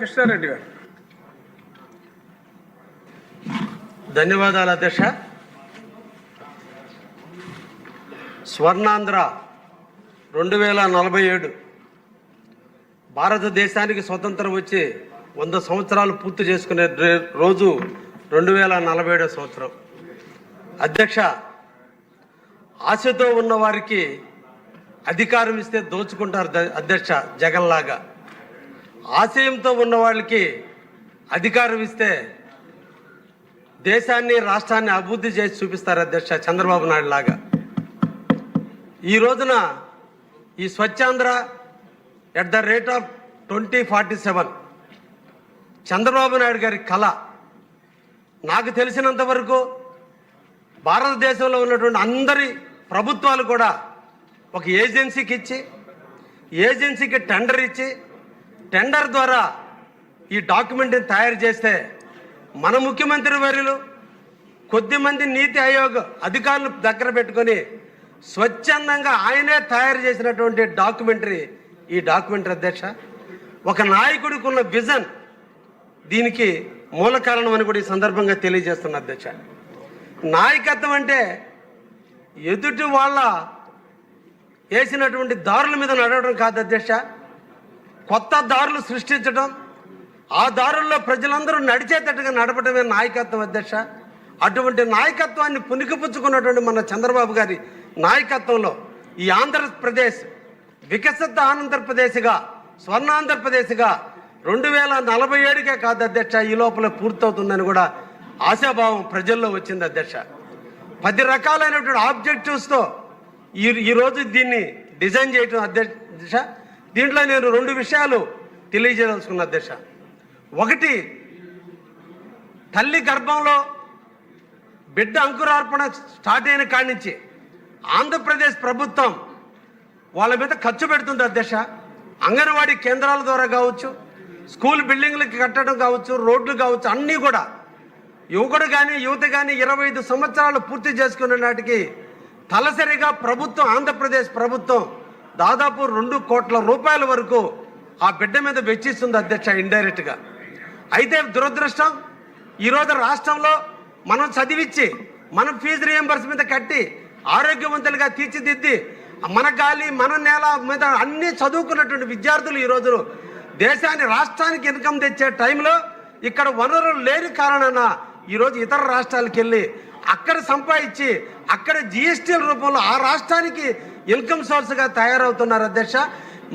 కృష్ణారెడ్డి గారు. ధన్యవాదాలు అధ్యక్ష. స్వర్ణాంధ్ర రెండు వేల నలభై ఏడు భారతదేశానికి స్వతంత్రం వచ్చి వంద సంవత్సరాలు పూర్తి చేసుకునే రోజు రెండు వేల నలభై ఏడో సంవత్సరం. అధ్యక్ష ఆశతో ఉన్న వారికి అధికారం ఇస్తే దోచుకుంటారు అధ్యక్ష జగన్లాగా ఆశయంతో ఉన్న వాళ్ళకి అధికారం ఇస్తే దేశాన్ని రాష్ట్రాన్ని అభివృద్ధి చేసి చూపిస్తారు అధ్యక్ష చంద్రబాబు నాయుడు లాగా. ఈ రోజున ఈ Swachhandhra at the rate of twenty forty seven Chandrababu Naidu గారి కళ నాకు తెలిసినంత వరకు భారతదేశంలో ఉన్నటువంటి అందరి ప్రభుత్వాలు కూడా ఒక ఏజెన్సీకి ఇచ్చి ఏజెన్సీకి టెండర్ ఇచ్చి టెండర్ ద్వారా ఈ డాక్యుమెంట్ని తయారు చేస్తే మన ముఖ్యమంత్రి వర్యులు కొద్దిమంది నీతి ఆయోగ్ అధికారులు దగ్గర పెట్టుకొని స్వచ్ఛందంగా ఆయనే తయారు చేసినటువంటి డాక్యుమెంటరీ ఈ డాక్యుమెంటరీ అధ్యక్ష ఒక నాయకుడికి ఉన్న విజన్ దీనికి మూల కారణం అని కూడా ఈ సందర్భంగా తెలియజేస్తున్న అధ్యక్ష. నాయకత్వం అంటే ఎదుటి వాళ్ళ వేసినటువంటి దారుల మీద నడవడం కాదు అధ్యక్ష. కొత్త దారులు సృష్టించడం ఆ దారుల్లో ప్రజలందరూ నడిచేటట్టుగా నడపడమే నాయకత్వం అధ్యక్ష. అటువంటి నాయకత్వాన్ని పునికిపుచ్చుకున్నటువంటి మన చంద్రబాబు గారి నాయకత్వంలో ఈ ఆంధ్రప్రదేశ్ వికసిత ఆంధ్రప్రదేశ్గా స్వర్ణాంధ్రప్రదేశ్గా రెండు వేల నలభై ఏడుకే కాదు అధ్యక్ష ఈ లోపల పూర్తవుతుందని కూడా ఆశాభావం ప్రజల్లో వచ్చింది అధ్యక్ష. పది రకాలైనటువంటి ఆబ్జెక్టివ్స్తో ఈ ఈరోజు దీన్ని డిజైన్ చేయటం అధ్యక్ష దీంట్లో నేను రెండు విషయాలు తెలియజేయదలుచుకున్న అధ్యక్ష. ఒకటి తల్లి గర్భంలో బిడ్డ అంకురార్పణ స్టార్ట్ అయిన కాడి నుంచి ఆంధ్రప్రదేశ్ ప్రభుత్వం వాళ్ళ మీద ఖర్చు పెడుతుంది అధ్యక్ష. అంగన్వాడీ కేంద్రాల ద్వారా కావచ్చు స్కూల్ బిల్డింగ్లకి కట్టడం కావచ్చు రోడ్లు కావచ్చు అన్నీ కూడా యువకుడు కానీ యువత కానీ ఇరవై ఐదు సంవత్సరాలు పూర్తి చేసుకున్న నాటికి తలసరిగా ప్రభుత్వం ఆంధ్రప్రదేశ్ ప్రభుత్వం దాదాపు రెండు కోట్ల రూపాయల వరకు ఆ బిడ్డ మీద వెచ్చిస్తుంది అధ్యక్ష ఇండైరెక్ట్గా అయితే దురదృష్టం ఈరోజు రాష్ట్రంలో మనం చదివిచ్చి మనం ఫీజు రియంబర్స్ మీద కట్టి ఆరోగ్యవంతులుగా తీర్చిదిద్ది మన గాలి మన నేల మీద అన్ని చదువుకున్నటువంటి విద్యార్థులు ఈరోజు దేశాన్ని రాష్ట్రానికి ఇన్కమ్ తెచ్చే టైంలో ఇక్కడ వనరులు లేని కారణాన ఈరోజు ఇతర రాష్ట్రాలకు వెళ్ళి అక్కడ సంపాదించి అక్కడ జిఎస్టీల రూపంలో ఆ రాష్ట్రానికి ఇన్కమ్ సోర్స్గా తయారవుతున్నారు అధ్యక్ష.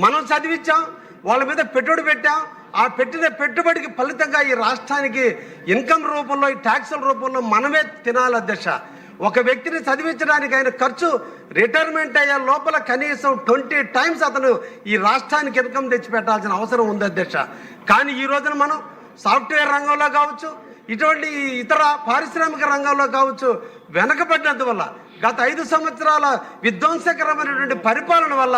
మనం చదివించాం వాళ్ళ మీద పెట్టుబడి పెట్టాం. ఆ పెట్టిన పెట్టుబడికి ఫలితంగా ఈ రాష్ట్రానికి ఇన్కమ్ రూపంలో ఈ ట్యాక్సుల రూపంలో మనమే తినాలి అధ్యక్ష. ఒక వ్యక్తిని చదివించడానికి ఆయన ఖర్చు రిటైర్మెంట్ అయ్యే లోపల కనీసం ట్వంటీ టైమ్స్ అతను ఈ రాష్ట్రానికి ఇన్కమ్ తెచ్చి పెట్టాల్సిన అవసరం ఉంది అధ్యక్ష. కానీ ఈ రోజున మనం సాఫ్ట్వేర్ రంగంలో కావచ్చు ఇటువంటి ఇతర పారిశ్రామిక రంగంలో కావచ్చు వెనకబడినందువల్ల గత ఐదు సంవత్సరాల విధ్వంసకరమైనటువంటి పరిపాలన వల్ల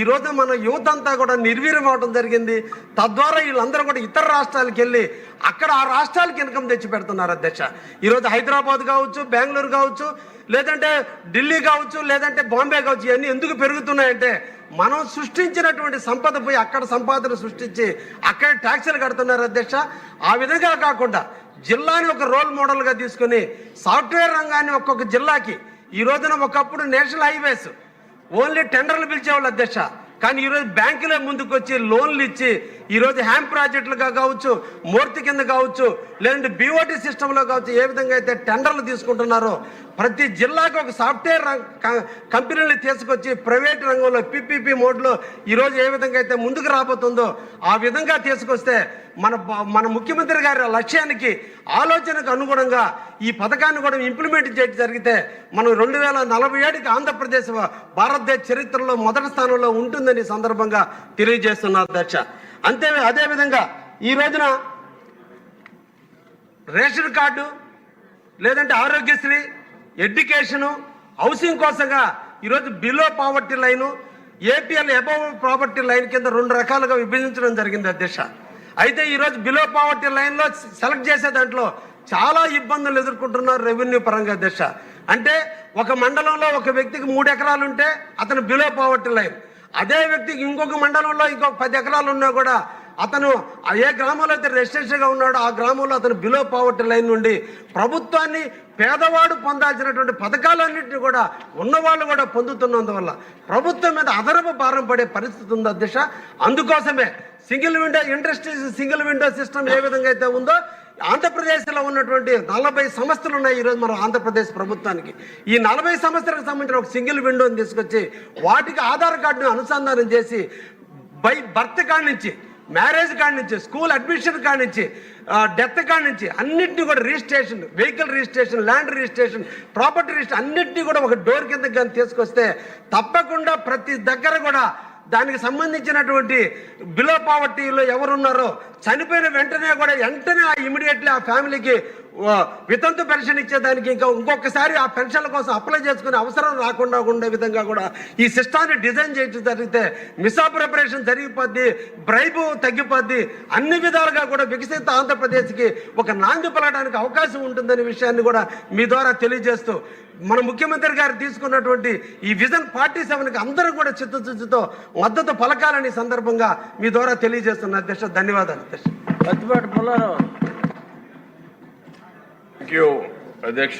ఈరోజు మన యువత అంతా కూడా నిర్వీర్యం అవడం జరిగింది. తద్వారా వీళ్ళందరూ కూడా ఇతర రాష్ట్రాలకు వెళ్ళి అక్కడ ఆ రాష్ట్రాలకు ఇన్కమ్ తెచ్చి పెడుతున్నారు అధ్యక్ష. ఈరోజు హైదరాబాద్ కావచ్చు బెంగళూరు కావచ్చు లేదంటే ఢిల్లీ కావచ్చు లేదంటే బాంబే కావచ్చు ఇవన్నీ ఎందుకు పెరుగుతున్నాయంటే మనం సృష్టించినటువంటి సంపద పోయి అక్కడ సంపాదన సృష్టించి అక్కడ ట్యాక్సులు కడుతున్నారు అధ్యక్ష. ఆ విధంగా కాకుండా జిల్లాని ఒక రోల్ మోడల్గా తీసుకుని సాఫ్ట్వేర్ రంగాన్ని ఒక్కొక్క జిల్లాకి. ఈ రోజున ఒకప్పుడు నేషనల్ హైవేస్. ఓన్లీ టెండర్లు పిలిచేవాళ్ళు అధ్యక్ష. కానీ ఈరోజు బ్యాంకులే ముందుకు వచ్చి లోన్లు ఇచ్చి ఈరోజు హ్యామ్ ప్రాజెక్టులుగా కావచ్చు మూర్తి కింద కావచ్చు లేదంటే బీఓటీ సిస్టంలో కావచ్చు ఏ విధంగా అయితే టెండర్లు తీసుకుంటున్నారో ప్రతి జిల్లాకు ఒక సాఫ్ట్వేర్ రం- కంపెనీలు తీసుకొచ్చి ప్రైవేట్ రంగంలో పిపిపి మోడ్లో ఈరోజు ఏ విధంగా అయితే ముందుకు రాబోతుందో ఆ విధంగా తీసుకొస్తే మన మన ముఖ్యమంత్రి గారి లక్ష్యానికి ఆలోచనకు అనుగుణంగా ఈ పథకాన్ని కూడా ఇంప్లిమెంట్ చేయడం జరిగితే మనం రెండు వేల నలభై ఏడుకి ఆంధ్రప్రదేశ్ భారతదేశ చరిత్రలో మొదటి స్థానంలో ఉంటుందని సందర్భంగా తెలియజేస్తున్నారు అధ్యక్ష. అంతే అదేవిధంగా ఈ రోజున రేషన్ కార్డు లేదంటే ఆరోగ్యశ్రీ ఎడ్యుకేషను హౌసింగ్ కోసంగా ఈరోజు below poverty line APL above property line కింద రెండు రకాలుగా విభజించడం జరిగింది అధ్యక్ష. అయితే ఈరోజు బిలో పావర్టీ లైన్లో సెలెక్ట్ చేసే దాంట్లో చాలా ఇబ్బందులు ఎదుర్కొంటున్నారు రెవెన్యూ పరంగా అధ్యక్ష. అంటే ఒక మండలంలో ఒక వ్యక్తికి మూడు ఎకరాలు ఉంటే అతను బిలో పావర్టీ లైన్. అదే వ్యక్తికి ఇంకొక మండలంలో ఇంకొక పది ఎకరాలు ఉన్నా కూడా అతను ఏ గ్రామంలో అయితే రెసిడెన్షియల్గా ఉన్నాడో ఆ గ్రామంలో అతను బిలో పావర్టీ లైన్ నుండి ప్రభుత్వాన్ని పేదవాడు పొందాల్సినటువంటి పథకాలన్నింటినీ కూడా ఉన్నవాళ్ళు కూడా పొందుతున్నందువల్ల ప్రభుత్వం మీద అదనపు భారం పడే పరిస్థితి ఉంది అధ్యక్ష. అందుకోసమే single window industries single window system ఏ విధంగా అయితే ఉందో ఆంధ్రప్రదేశ్లో ఉన్నటువంటి నలభై సంస్థలు ఉన్నాయి ఈరోజు మన ఆంధ్రప్రదేశ్ ప్రభుత్వానికి. ఈ నలభై సంస్థలకు సంబంధించిన ఒక సింగిల్ విండోని తీసుకొచ్చి వాటికి ఆధార్ కార్డును అనుసంధానం చేసి బై బర్త్ కార్డు నుంచి మ్యారేజ్ కాడి నుంచి స్కూల్ అడ్మిషన్ కాడి నుంచి డెత్ కాడి నుంచి అన్నింటినీ కూడా registration vehicle registration land registration property registration అన్నింటినీ కూడా ఒక డోర్ కింద కానీ తీసుకొస్తే తప్పకుండా ప్రతి దగ్గర కూడా దానికి సంబంధించినటువంటి బిలో పావర్టీలో ఎవరున్నారో చనిపోయిన వెంటనే కూడా వెంటనే ఆ ఇమీడియట్లీ ఆ ఫ్యామిలీకి వితంతు పెన్షన్ ఇచ్చేదానికి ఇంకా ఇంకొకసారి ఆ పెన్షన్ల కోసం అప్లై చేసుకునే అవసరం రాకుండా ఉండే విధంగా కూడా ఈ సిస్టాన్ని డిజైన్ చేయడం జరిగితే మిస్అప్రపరేషన్ జరిగిపోద్ది బ్రైబు తగ్గిపోద్ది అన్ని విధాలుగా కూడా వికసిత ఆంధ్రప్రదేశ్కి ఒక నాంది పలకడానికి అవకాశం ఉంటుందనే విషయాన్ని కూడా మీ ద్వారా తెలియజేస్తూ మన ముఖ్యమంత్రి గారు తీసుకున్నటువంటి ఈ విజన్ ఫార్టీ సెవెన్కి అందరూ కూడా చిత్తశుద్ధితో మద్దతు పలకాలని సందర్భంగా మీ ద్వారా తెలియజేస్తున్న అధ్యక్ష ధన్యవాదాలు అధ్యక్ష. పత్తిపాటి పుల్లారావు. థ్యాంక్ యూ అధ్యక్ష.